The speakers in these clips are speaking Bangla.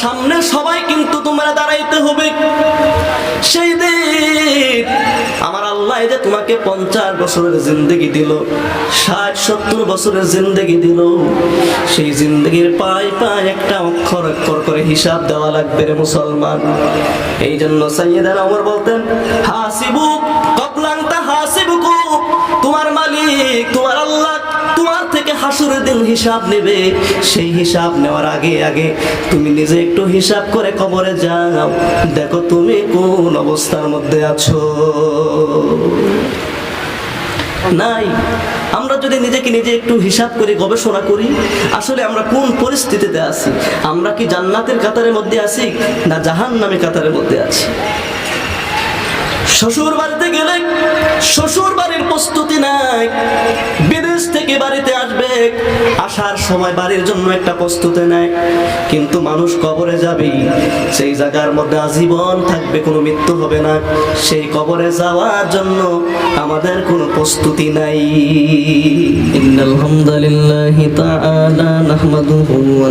সামনে সবাই কিন্তু তোমরা দাঁড়াইতে হবে। সেই দিন আমার আল্লাহ যে তোমাকে পঞ্চাশ বছরের জিন্দগি দিল, ষাট, সত্তর বছরের জিন্দগি দিল। সেই জিন্দগির পায় পায় একটা অক্ষর অক্ষর করে হিসাব দেওয়া লাগবে রে মুসলমান। এই জন্য সাইয়েদার আমার বলতেন, হাসিবু হাসুরের দিন হিসাব নেবে। সেই হিসাব নেওয়ার আগে আগে তুমি নিজে একটু হিসাব করে কবরে যাও। দেখো তুমি কোন অবস্থার মধ্যে আছো। নাই, আমরা যদি নিজেকে নিজে একটু হিসাব করে গবেষণা করি, আসলে আমরা কোন পরিস্থিতিতে আছি? আমরা কি জান্নাতের কাতারের মধ্যে আছি না জাহান নামে কাতারের মধ্যে আছি? শ্বশুর বাড়িতে গেলে শ্বশুর বাড়ির প্রস্তুতি নাই বিদেশ থেকে বাড়িতে আসবে, আসার সময় বাড়ির জন্য একটা প্রস্তুতি নেয়। কিন্তু মানুষ কবরে যাবে, সেই জায়গার মধ্যে আজীবন থাকবে, কোনো মৃত্যু হবে না। সেই কবরে যাওয়ার জন্য আমাদের কোনো প্রস্তুতি নাই। ইন্নাল হামদালিল্লাহি তাআলা নাহমাদুহু ওয়া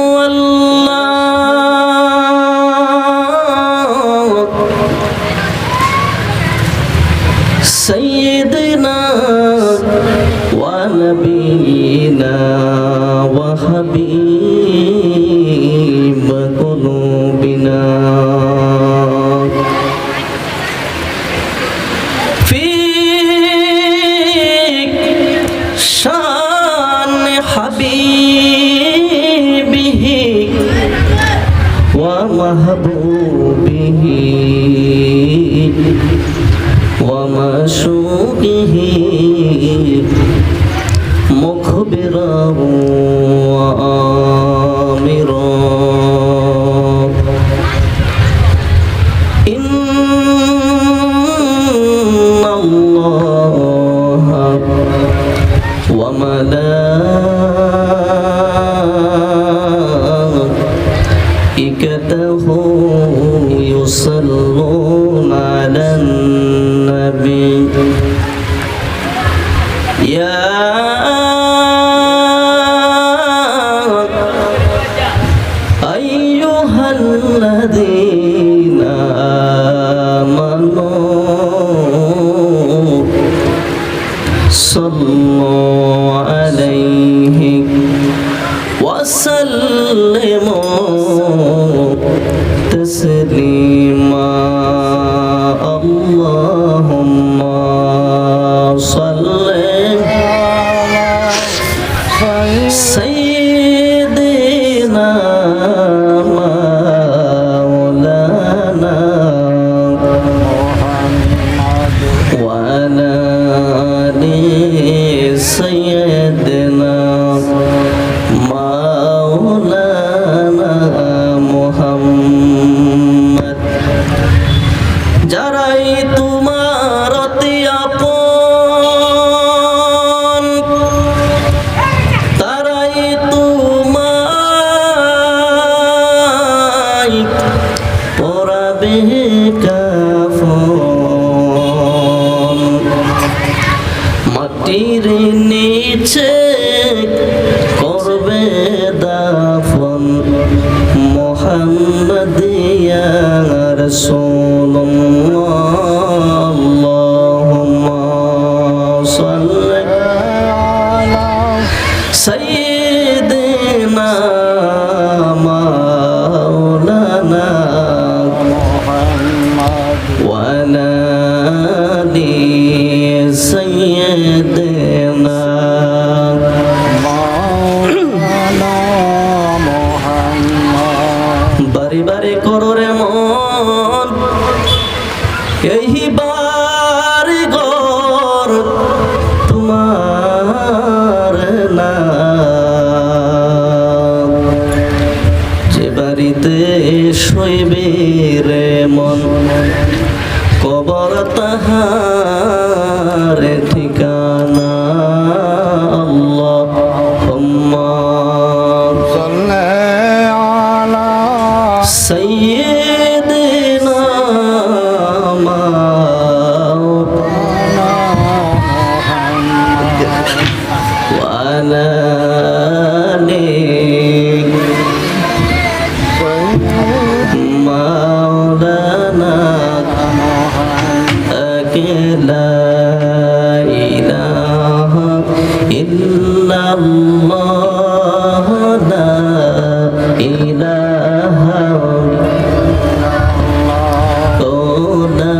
النبي তাহার ও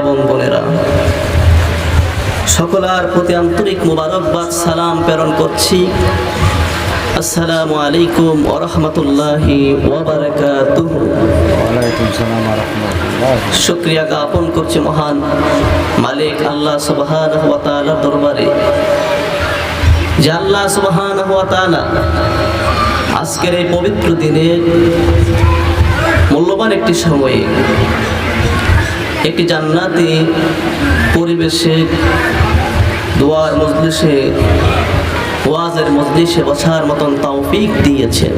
এবং বোনেরা। সকলার প্রতি আন্তরিক মুবারকবাদ সালাম প্রেরণ করছি। আসসালামু আলাইকুম ওয়া রাহমাতুল্লাহি ওয়া বারাকাতুহু। ওয়ালাইকুম সালাম রহমতুল্লাহ। শুকরিয়া জ্ঞাপন করছি মহান মালিক আল্লাহ সুবহানাহু ওয়া তাআলার দরবারে। যে আল্লাহ সুবহানাহু ওয়া তাআলা আজকের এই পবিত্র দিনে মূল্যবান একটি সময়ে একটি জান্নাতি পরিবেশে দোয়ার মজলিসে, ওয়াজের মজলিসে বসার মতন তাও পিক দিয়েছেন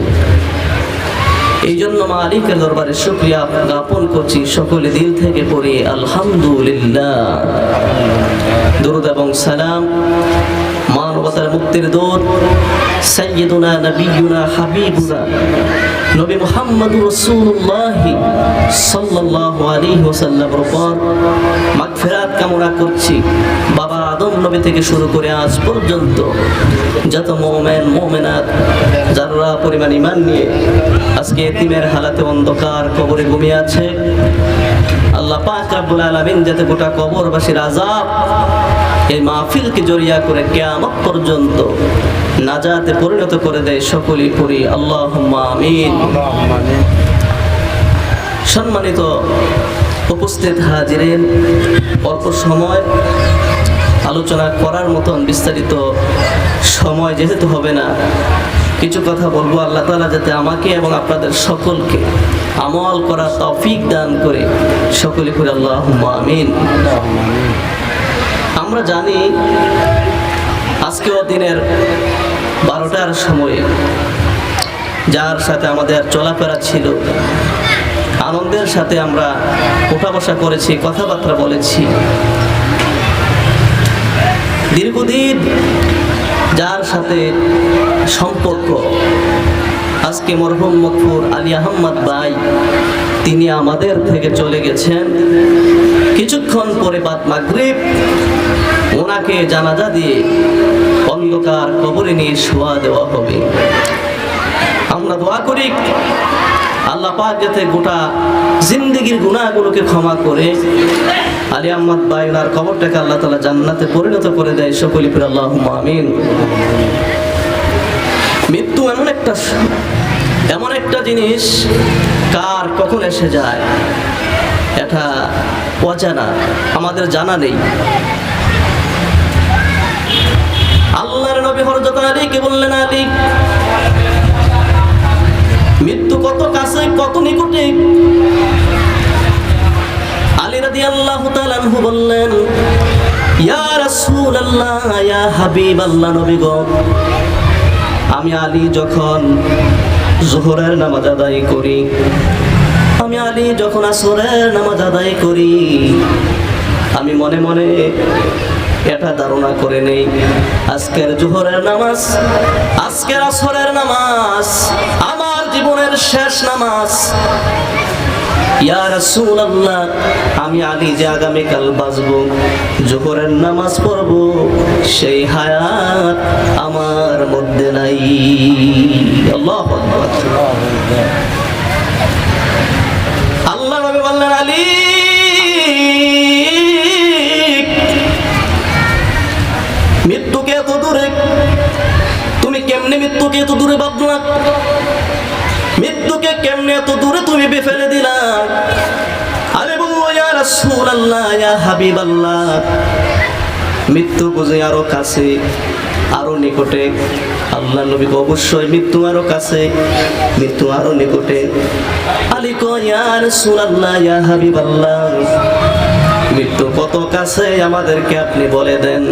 এই জন্য মালিকের দরবারে শুক্রিয়া জ্ঞাপন করছি সকলে দিল থেকে পড়ে, আলহামদুলিল্লাহ। দুরুদ এবং সালাম মানবতার মুক্তির দূত, সাইয়্যিদুনা নবিয়ুনা হাবিবুনা। নবী মুহাম্মদুর রাসূলুল্লাহ সাল্লাল্লাহু আলাইহি ওয়াসাল্লামের উপর মাগফিরাত কামনা করছি। বাবা আদম নবী থেকে শুরু করে আজ পর্যন্ত যত মুমিন, মুমিনাত যারা পরিমাণ ঈমান নিয়ে আজকে এতিমের হালাতে অন্ধকার কবরে ঘুমিয়ে আছে আল্লাহ পাক রাব্বুল আলামিন যাতে গোটা কবরবাসীর আযাব এই মাহফিলকে জড়িয়া করে কিয়ামত পর্যন্ত নাজাতে পরিণত করে দেয় সকলেই পড়ি আল্লাহুম্মা আমিন। সম্মানিত উপস্থিত হাজিরেন অল্প সময় আলোচনা করার মতন বিস্তারিত সময় যেহেতু হবে না কিছু কথা বলব, আল্লাহ তালা যাতে আমাকে এবং আপনাদের সকলকে আমল করার তৌফিক দান করে। সকলে করে আল্লাহ আমিন। আমরা জানি আজকেও দিনের বারোটার সময়ে যার সাথে আমাদের চলাফেরা ছিল, আনন্দের সাথে আমরা ওঠা বসা করেছি, কথাবার্তা বলেছি। দীর্ঘদিন যার সাথে সম্পর্ক। আজকে মরহুম মকফুর আলী আহম্মদ ভাই, তিনি আমাদের থেকে চলে গেছেন। কিছুক্ষণ পরে বাদ মাগরিব, ওনাকে জানাজা দিয়ে অন্ধকার কবরে নিয়ে শোয়া দেওয়া হবে। আমরা দোয়া করি, আল্লাহ পাক যাতে গোটা জিন্দগির গুণাগুলোকে ক্ষমা করে। আলী আহমদ ওনার কবরটাকে আল্লাহ তালা জান্নাতে পরিণত করে দেয়, সকলি ফির আল্লাহ আমিন। এমন একটা এমন একটা জিনিস কার কখন এসে যায়? এটা অজানা, আমাদের জানা নেই। আল্লাহর নবী হরজত আলীকে বললেন, আলী, মৃত্যু কত কাছে, কত নিকটে? আলী রাদি আল্লাহ তালানহু বললেন, ইয়া রাসূল আল্লাহ ইয়া হাবিব আল্লাহ নবী গো আমি আলী যখন জোহরের নামাজ আদায় করি, আমি আলী যখন আসরের নামাজ আদায় করি, আমি মনে মনে এটা ধারণা করে নেই, আজকের জোহরের নামাজ, আজকের আসরের নামাজ, আমার জীবনের শেষ নামাজ ইয়া রাসূলুল্লাহ আমি আলী যে আগামীকাল বাঁচবো জোহরের নামাজ পড়ব সেই হায়াত আমার মধ্যে নাই। আল্লাহু আকবার। আল্লাহ নবী বললেন আলী! এত দূরে তুমি বেফেলে দিলা। আরে বলল ইয়া রাসূলুল্লাহ, ইয়া হাবিবাল্লাহ। মৃত্যু বুঝে আরও কাছে, আরও নিকটে। আল্লাহ নবীকে অবশ্যই মৃত্যু আরও কাছে, মৃত্যু আরও নিকটে। আলী ইয়া রাসূলুল্লাহ, ইয়া হাবিবাল্লাহ। মৃত্যু কত কাছে আমাদেরকে আপনি বলে দেন?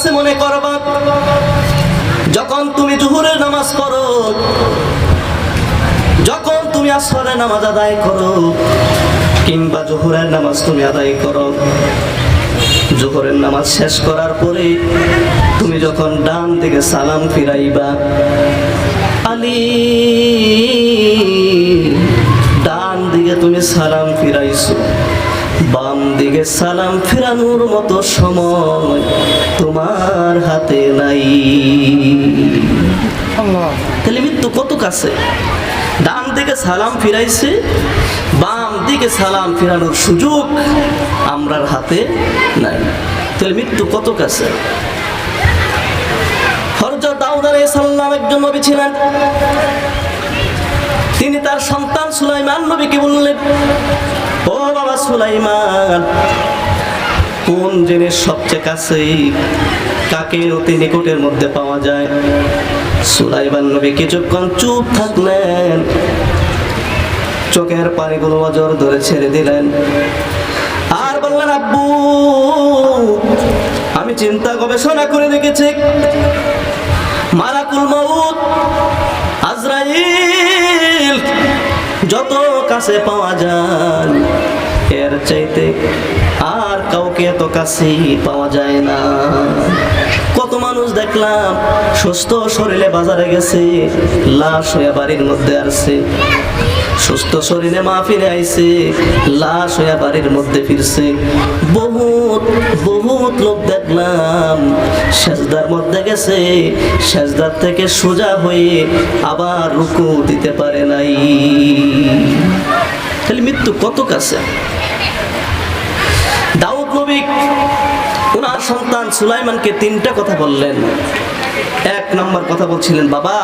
কাছে মনে করবা যখন তুমি জুহুরের নামাজ পড়ো, যখন তুমি আসরের নামাজ আদায় করো, কিংবা জোহরের নামাজ তুমি আদায় করো, জোহরের নামাজ শেষ করার পরে তুমি যখন ডান দিকে সালাম ফিরাইবা, আলী, ডান দিকে তুমি সালাম ফিরাইছো। দিকে সালাম ফেরানোর মতো সময় তোমার হাতে নাই। তাহলে মৃত্যু কত কাছে? ডান দিকে সালাম ফিরাইছে বাম দিকে সালাম ফিরানোর সুযোগ আমরার হাতে নাই। তাহলে মৃত্যু কত কাছে? হরজত দাউদ আলাইহিস সালাম একজন নবী ছিলেন। তিনি তার সন্তান সুলাইমান নবীকে বললেন ও বাবা সুলাইমান, কোন জিনিস সবচেয়ে কাছে কাকে অতি নিকটের মধ্যে পাওয়া যায়? সুলাইমান নবী কিছুক্ষণ চুপ থাকলেন। চোখের পানিগুলো অজর ধরে ছেড়ে দিলেন। আর বললেন, আব্বু, আমি চিন্তা গবেষণা করে দেখেছি। মালাকুল মউত, আজরাইল, যত কাছে পাওয়া যায়। এর চাইতে আর কাউকে এত কাছে পাওয়া যায় না। কত মানুষ দেখলাম সুস্থ শরীরে বাজারে গেছে, লাশ হয়ে বাড়ির মধ্যে আসছে। সুস্থ শরীরে মাহফিলে আইছে, লাশ হয়ে বাড়ির মধ্যে ফিরছে। বহুত বহুত লোক দেখলাম সেজদার মধ্যে গেছে, সেজদার থেকে সোজা হয়ে আবার রুকু দিতে পারে নাই। তাহলে মৃত্যু কত কাছে? দাউদ নবী ওনার সন্তান সুলাইমানকে তিনটা কথা বললেন। এক নম্বর কথা বলছিলেন, বাবা,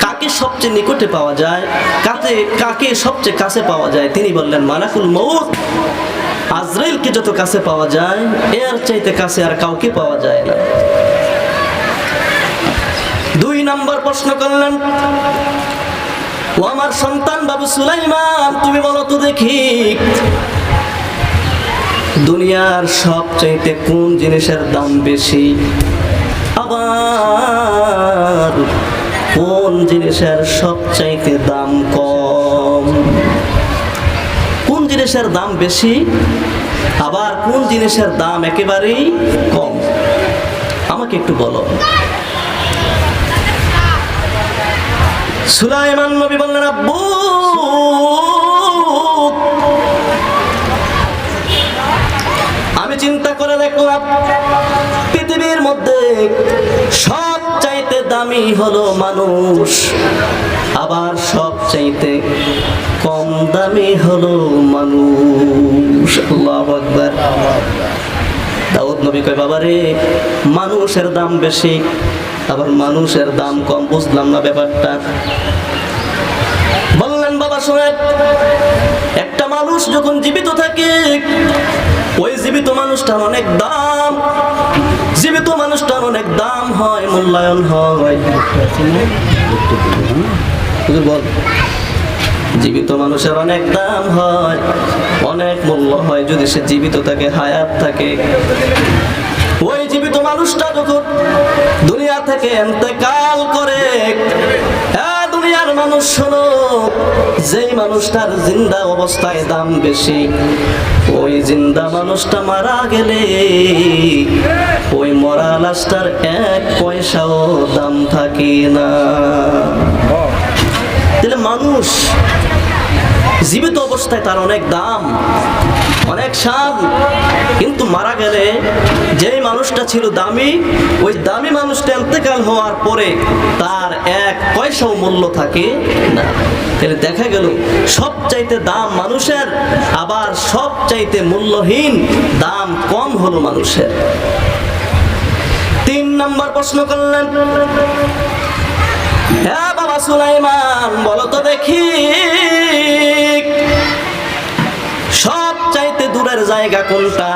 কাকে সবচেয়ে নিকটে পাওয়া যায়? কাকে কাকে সবচেয়ে কাছে পাওয়া যায়? তিনি বললেন, মালাকুল মৌত আজরাইলকে যত কাছে পাওয়া যায়, এর চাইতে কাছে আর কাউকে পাওয়া যায় না। দুই নম্বর প্রশ্ন করলেন ও আমার সন্তান বাবু সুলাইমান, তুমি বলো তো দেখি, দুনিয়ার সবচাইতে কোন জিনিসের দাম বেশি? আবার কোন জিনিসের সবচাইতে দাম কম? কোন জিনিসের দাম বেশি? আবার কোন জিনিসের দাম একেবারেই কম? আমাকে একটু বলো। সুলাইমান নবী বললেন, আব্বু! আমি চিন্তা করে দেখলাম, পৃথিবীর মধ্যে সব চাইতে দামি হলো মানুষ, আবার সব চাইতে কম দামি হলো মানুষ। আল্লাহু আকবার। নবী কয় বাবা রে মানুষের দাম বেশি, আবার মানুষের দাম কম, বুঝলাম না ব্যাপারটা। বললেন, বাবা শোনেন একটা মানুষ যখন জীবিত থাকে, ওই জীবিত মানুষটার অনেক দাম, জীবিত মানুষটার অনেক দাম হয়, মূল্যায়ন হয়। বল। জীবিত মানুষের অনেক দাম হয়, অনেক মূল্য হয় যদি সে জীবিত থাকে, হায়াত থাকে। ওই জীবিত মানুষটা যখন দুনিয়া থেকে এতেকাল করে দুনিয়ার মানুষ শোনো, যেই মানুষটার জিন্দা অবস্থায় দাম বেশি, ওই জিন্দা মানুষটা মারা গেলে, ওই মরা লাশটার এক পয়সাও দাম থাকে না। মানুষ। জীবিত অবস্থায় তার অনেক দাম, অনেক সাম। কিন্তু মারা গেলে যেই মানুষটা ছিল দামি, ওই দামি মানুষটা এতেকাল হওয়ার পরে তার এক পয়সাও মূল্য থাকে না। তাহলে দেখা গেল সব চাইতে দাম মানুষের, আবার সব চাইতে মূল্যহীন দাম কম হলো মানুষের। তিন নম্বর প্রশ্ন করলেন হ্যাঁ বাবা সুলাইমান, বলো তো দেখি। সব চাইতে দূরের জায়গা কোনটা?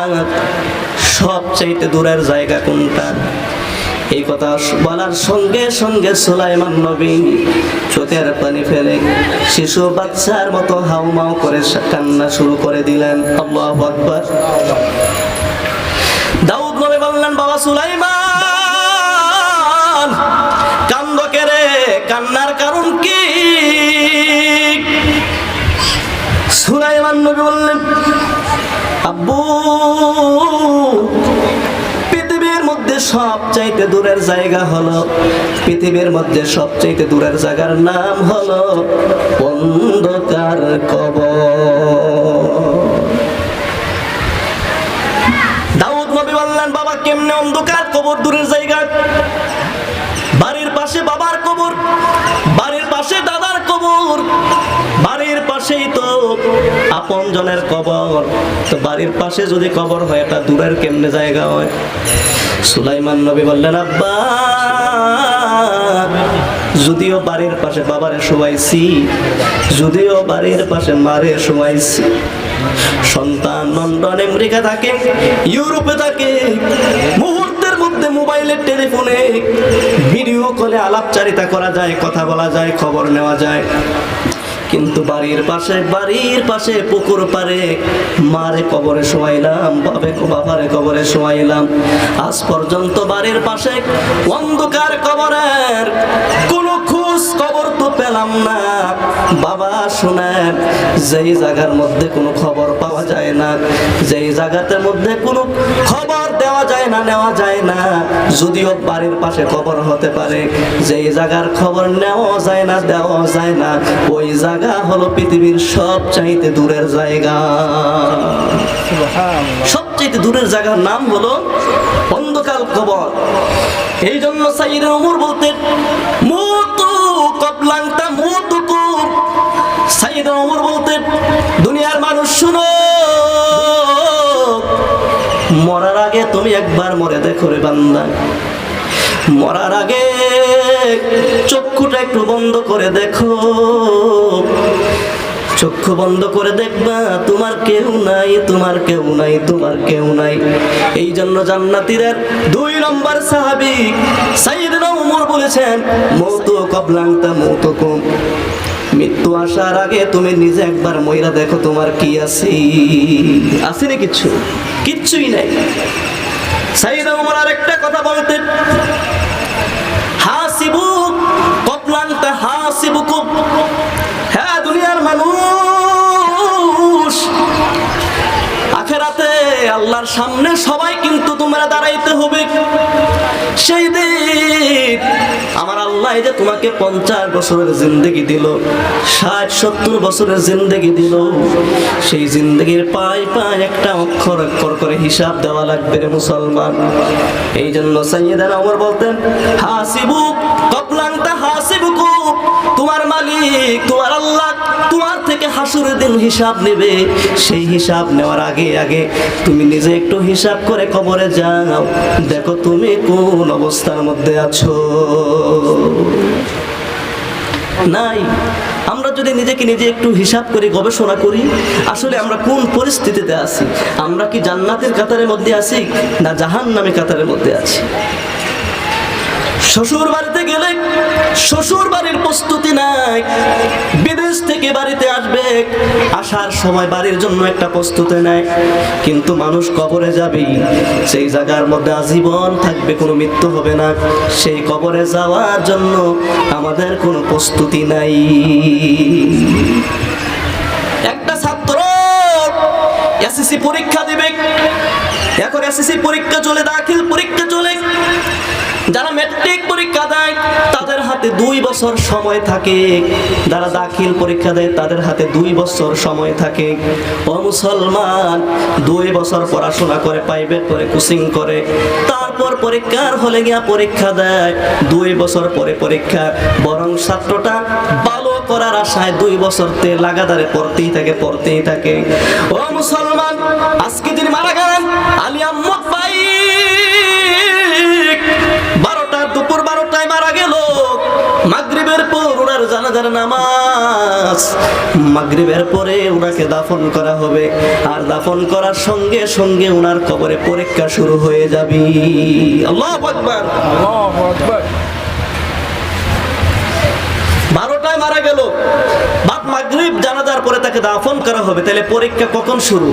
সব চাইতে দূরের জায়গা কোনটা? এই কথা বলার সঙ্গে সঙ্গে সুলাইমান নবী চোখের পানি ফেলে শিশু বাচ্চার মতো হাউমাউ করে কান্না শুরু করে দিলেন। আল্লাহু আকবার। দাউদ নবী বললেন, বাবা সুলাইমান সবচাইতে দূরের জায়গা হলো, পৃথিবীর মধ্যে সবচাইতে দূরের জায়গার নাম হলো অন্ধকার কব দাউদ নবী বললেন, বাবা, কেমনে অন্ধকার আপন জনের কবর। তো বাড়ির পাশে যদি কবর হয়, এটা দূরের কেমনে জায়গা হয়? সুলাইমান নবী বললেন, আব্বা, যদিও বাড়ির পাশে বাবারে শোয়াইছি, যদিও বাড়ির পাশে মারে শোয়াইছি, সন্তান লন্ডন আমেরিকা থাকে, ইউরোপে থাকে, মুহূর্তের মধ্যে মোবাইলের টেলিফোনে ভিডিও কলে আলাপচারিতা করা যায়, কথা বলা যায়, খবর নেওয়া যায়। কিন্তু বাড়ির পাশে বাড়ির পাশে পুকুর পারে মারে কবরে শোয়াইলাম বাবে বাবারে কবরে শোয়াইলাম। আজ পর্যন্ত বাড়ির পাশে অন্ধকার কবরের কোনো খোঁজ খবর তো পেলাম না। বাবা শোনেন যেই জায়গার মধ্যে কোনো খবর পাওয়া যায় না যেই জায়গাতে মধ্যে কোনো খবর দেওয়া যায় না নেওয়া যায় না যদিও বাড়ির পাশে খবর হতে পারে যেই জায়গার খবর নেওয়া যায় না দেওয়া যায় না ওই জায়গা হলো পৃথিবীর সব চাইতে দূরের জায়গা। সবচাইতে দূরের জায়গার নাম হলো অন্ধকার কবর। এই জন্য সাইয়ের ওমর বলতেন দুনিয়ার মানুষ, শুনো, মরার আগে তুমি একবার মরে দেখো রে বান্দা। মরার আগে চক্ষুটা একটু বন্ধ করে দেখো। চক্ষু বন্ধ করে দেখবা, তোমার কেউ নাই, তোমার কেউ নাই, তোমার কেউ নাই। এই জন্য জান্নাতীদের দুই নম্বর সাহাবি সাইয়েদনা উমর বলেছেন, মৌতু কবলাংতা মৌতু কম মৃত্যু আসার আগে তুমি নিজে একবার মহিলা, দেখো তোমার কি আছে। আছে না কিছু? কিচ্ছুই নাই। সাইয়েদনা উমর আরেকটা কথা বলতেন। হাসিবু কবলাংতা হাসিবুকুম হ্যাঁ দুনিয়ার মানুষ। আখেরাতে আল্লাহর সামনে সবাই কিন্তু তোমরা দাঁড়াইতে হবে। সেই দিন আমার আল্লাহ যে তোমাকে পঞ্চাশ বছরের জিন্দগি দিল, ষাট, সত্তর বছরের জিন্দগি দিল। সেই জিন্দগির পাই পাই একটা অক্ষর অক্ষর করে হিসাব দেওয়া লাগবে রে মুসলমান। এই জন্য সাইয়েদানা ওমর বলতেন, হাসিবুক কবলাংটা হাসিবুকু, তোমার মালিক, তোমার হাসুরের দিন হিসাব নেবে, সেই হিসাব নেওয়ার আগে আগে তুমি নিজে একটু হিসাব করে কবরে যাও। দেখো তুমি কোন অবস্থার মধ্যে আছো। নাই, আমরা যদি নিজেকে নিজে একটু হিসাব করি গবেষণা করি, আসলে আমরা কোন পরিস্থিতিতে আছি? আমরা কি জান্নাতের কাতারের মধ্যে আছি না জাহান নামে কাতারের মধ্যে আছি? শ্বশুর বাড়িতে গেলে শ্বশুর বাড়ির প্রস্তুতি নাই। বিদেশ থেকে বাড়িতে আসবে, আসার সময় বাড়ির জন্য একটা প্রস্তুতি নাই কিন্তু মানুষ কবরে যাবে, সেই জায়গার মধ্যে আজীবন থাকবে, কোনো মৃত্যু হবে না। সেই কবরে যাওয়ার জন্য আমাদের কোনো প্রস্তুতি নাই। একটা ছাত্র এসএসসি পরীক্ষা দিবে। এখন এসএসসি পরীক্ষা চলে, দাখিল পরীক্ষা চলে। যারা ম্যাট্রিক পরীক্ষা দেয়, তাদের হাতে দুই বছর সময় থাকে। যারা দাখিল পরীক্ষা দেয়, তাদের হাতে দুই বছর সময় থাকে। ও মুসলমান, দুই বছর পড়াশোনা করে প্রাইভেট করে কোচিং করে। তারপর পরীক্ষার হলে গিয়া পরীক্ষা দেয়। দুই বছর পরে পরীক্ষা, বরং ছাত্রটা ভালো করার আশায় দুই বছর তে লাগাতারে পড়তেই থাকে পড়তেই থাকে। ও মুসলমান জানাজার নামাজ মাগরিবের পরে ওনাকে দাফন করা হবে। আর দাফন করার সঙ্গে সঙ্গে ওনার কবরে পরীক্ষা শুরু হয়ে যাবে। আল্লাহ আকবার। আল্লাহু আকবার। বারোটায় মারা গেল। বাপ মাগরিব জানাজার পরে তাকে দাফন করা হবে। তাহলে পরীক্ষা কখন শুরু?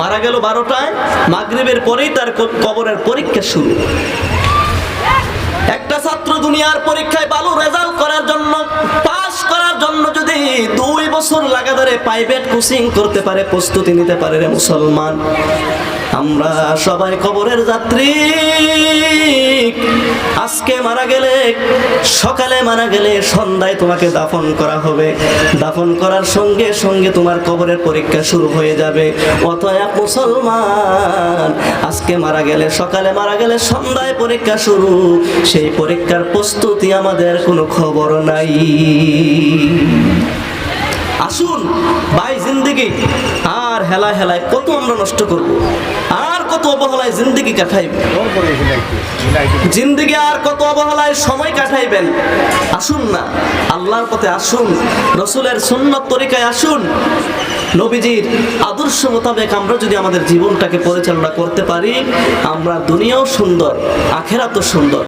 মারা গেল বারোটায় মাগরিবের পরেই তার কবরের পরীক্ষা শুরু। একটা ছাত্র দুনিয়ার পরীক্ষায় ভালো রেজাল্ট করার জন্য জন্য যদি দুই বছর লাগাতারে প্রাইভেট কোচিং করতে পারে, প্রস্তুতি নিতে পারে রে মুসলমান। আমরা সবাই কবরের যাত্রী। আজকে মারা গেলে, সকালে মারা গেলে সন্ধ্যায় তোমাকে দাফন করা হবে। দাফন করার সঙ্গে সঙ্গে তোমার কবরের পরীক্ষা শুরু হয়ে যাবে। অতএব মুসলমান, আজকে মারা গেলে, সকালে মারা গেলে সন্ধ্যায় পরীক্ষা শুরু। সেই পরীক্ষার প্রস্তুতি আমাদের কোনো খবর নাই। আসুন, ভাই জিন্দিগি। আর হেলা হেলায় কত আমরা নষ্ট করব। আর কত অবহেলায় জিন্দিগি কাটাইব। জিন্দিগি আর কত অবহেলায় সময় কাটাইবেন। আসুন না, আল্লাহর পথে আসুন, রসুলের সুন্নত তরিকায় আসুন। নবীজির আদর্শ মোতাবেক আমরা যদি আমাদের জীবনটাকে পরিচালনা করতে পারি, আমরা দুনিয়াও সুন্দর, আখেরাতও সুন্দর।